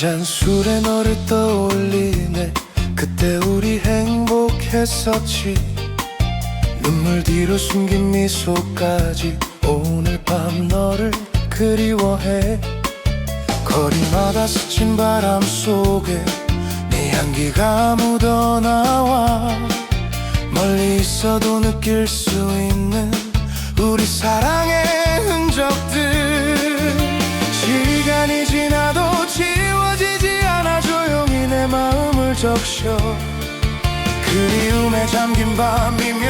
한잔 술에 너를 떠올리네. 그때 우리 행복했었지. 눈물 뒤로 숨긴 미소까지 오늘 밤 너를 그리워해. 거리마다 스친 바람 속에 네 향기가 묻어나와 멀리 있어도 느낄 수 있는 적셔 그리움에 잠긴 밤이면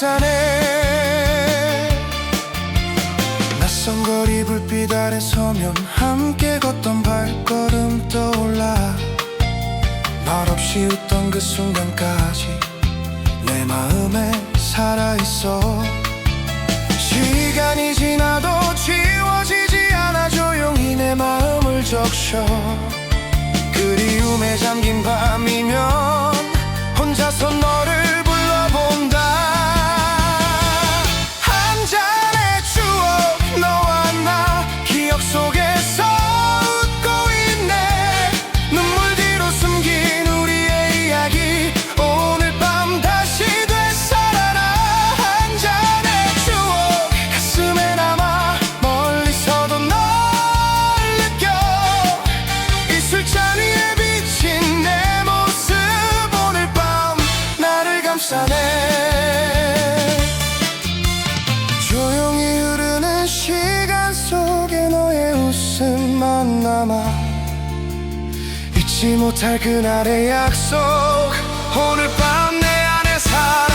감싸네 낯선 거리 불빛 아래 서면 함께 걷던 발걸음 떠올라. 말없이 웃던 그 순간까지 내 마음에 살아있어. 시간이 지나도 지워지지 않아. 조용히 내 마음을 적셔. 그리움에 잠긴 밤이면 혼자서 너 웃음만 남아 잊지 못할 그날의 약속. 오늘 밤 내 안에 살아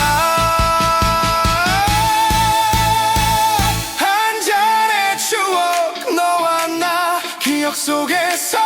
한 잔의 추억 너와 나 기억 속에서